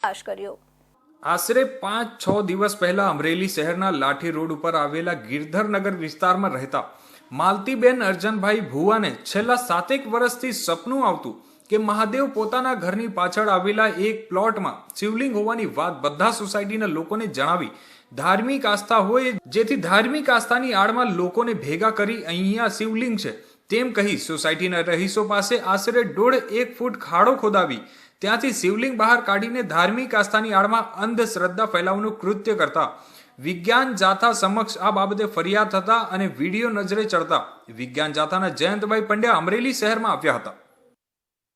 પ્રકાશ કર્યો. આશરે પાંચ છ દિવસ પહેલા અમરેલી શહેરના લાઠી રોડ ઉપર આવેલા ગિરધરનગર વિસ્તારમાં રહેતા માલતીબેન અર્જનભાઈ ભુવાને છેલ્લા સાતેક વર્ષથી સપનું આવતું કે મહાદેવ પોતાના ઘરની પાછળ આવેલા એક પ્લોટમાં શિવલિંગ હોવાની વાત બધા સોસાયટીના લોકોને જણાવી ધાર્મિક આસ્થા હોય જેથી ધાર્મિક આસ્થાની આડમાં લોકોને ભેગા કરી અહીંયા શિવલિંગ છે. તેમ કહી સોસાયટીના રહીશો પાસે આશરે દોઢ એક ફૂટ ખાડો ખોદાવી ત્યાંથી શિવલિંગ બહાર કાઢીને ધાર્મિક આસ્થાની આડમાં અંધશ્રદ્ધા ફેલાવવાનું કૃત્ય કરતા. વિજ્ઞાન જાથા સમક્ષ આ બાબતે ફરિયાદ થતા અને વીડિયો નજરે ચડતા વિજ્ઞાન જાથાના જયંતભાઈ પંડ્યા અમરેલી શહેરમાં આવ્યા હતા.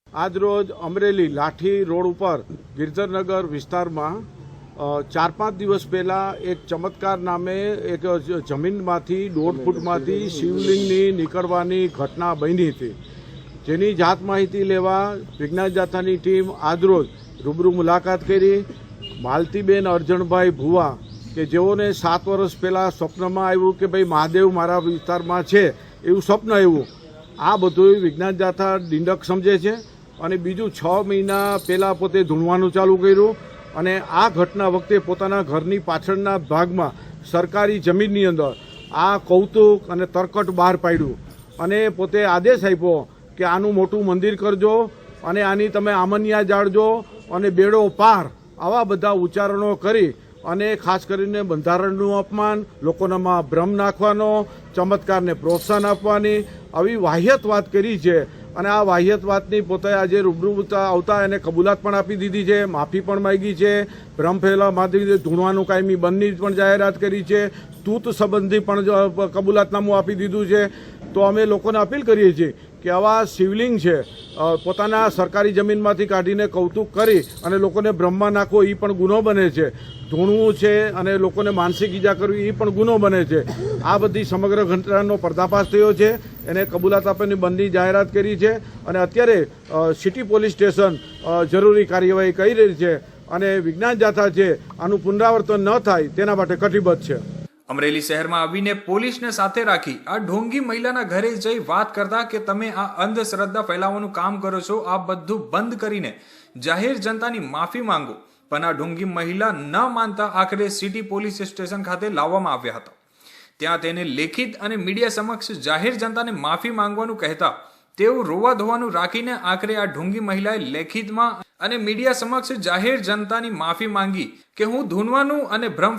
આજરોજ અમરેલી લાઠી રોડ ઉપર ગિરધરનગર વિસ્તારમાં ચાર પાંચ દિવસ પહેલા એક ચમત્કાર નામે એક જમીનમાંથી દોઢ ફૂટમાંથી શિવલિંગની નીકળવાની ઘટના બની હતી. જેની જાત માહિતી લેવા વિજ્ઞાન જાથાની ટીમ આજરોજ રૂબરૂ મુલાકાત કરી. માલતીબેન અર્જણભાઈ ભુવા કે જેઓને સાત વર્ષ પહેલાં સ્વપ્નમાં આવ્યું કે ભાઈ મહાદેવ મારા વિસ્તારમાં છે એવું સ્વપ્ન આવ્યું. આ બધું વિજ્ઞાન જાથા ડિંડક સમજે છે. અને બીજું છ મહિના પહેલાં પોતે ધૂણવાનું ચાલુ કર્યું. અને આ ઘટના વખતે પોતાના ઘરની પાછળના ભાગમાં સરકારી જમીનની અંદર આ કૌતુક અને તરકટ બહાર પાડ્યું. અને પોતે આદેશ આપ્યો કે આનું મોટું મંદિર કરજો અને આની તમે આમન્યા જાળજો અને બેડો પાર આવા બધા ઉચ્ચારણો કરી અને ખાસ કરીને બંધારણનું અપમાન, લોકોનામાં ભ્રમ નાખવાનો, ચમત્કારને પ્રોત્સાહન આપવાની, આવી વાહિયત વાત કરી છે અને આ વાહ્યત વાતની પોતે આજે રૂબરૂ આવતા એને કબૂલાત પણ આપી દીધી છે, માફી પણ માગી છે. ભ્રમ ફેલા માધવી ધૂણવાનું કાયમી બંધની પણ જાહેરાત કરી છે. તૂત સંબંધી પણ કબૂલાતનામું આપી દીધું છે. તો અમે લોકોને અપીલ કરીએ છીએ કે આવા શિવલિંગ છે પોતાના સરકારી જમીનમાંથી કાઢીને કૌતુક કરી અને લોકોને બ્રહ્મા નાખવો એ પણ ગુનો બને છે. ધૂણવું છે અને લોકોને માનસિક ઈજા કરવી એ પણ ગુનો બને છે. આ બધી સમગ્ર ઘટનાનો પર્દાફાશ થયો છે. એને કબૂલાત આપવાની બંધની જાહેરાત કરી છે અને અત્યારે સિટી પોલીસ સ્ટેશન જરૂરી કાર્યવાહી કરી રહી છે અને વિજ્ઞાન જાથા છે, આનું પુનરાવર્તન ન થાય તેના માટે કટિબદ્ધ છે. અમરેલી શહેરમાં આવીને પોલીસને સાથે રાખી આ ઢોંગી મહિલાના ઘરે જઈ વાત કરતા કે તમે આ અંધશ્રદ્ધા ફેલાવવાનું કામ કરો છો, આ બધું બંધ કરીને જાહેર જનતાની માફી માંગો. પણ આ ઢોંગી મહિલા ન માનતા આખરે સિટી પોલીસ સ્ટેશન ખાતે લાવવામાં આવ્યા હતા. ત્યાં તેને લેખિત અને મીડિયા સમક્ષ જાહેર જનતાને માફી માંગવાનું કહેતા તેઓ રોવા ધોવાનું રાખીને આખરે આ ઢોંગી મહિલાએ લેખિતમાં અને મીડિયા સમક્ષ જાહેર જનતાની માફી માંગી કે હું ધૂનવાનું અને ભ્રમ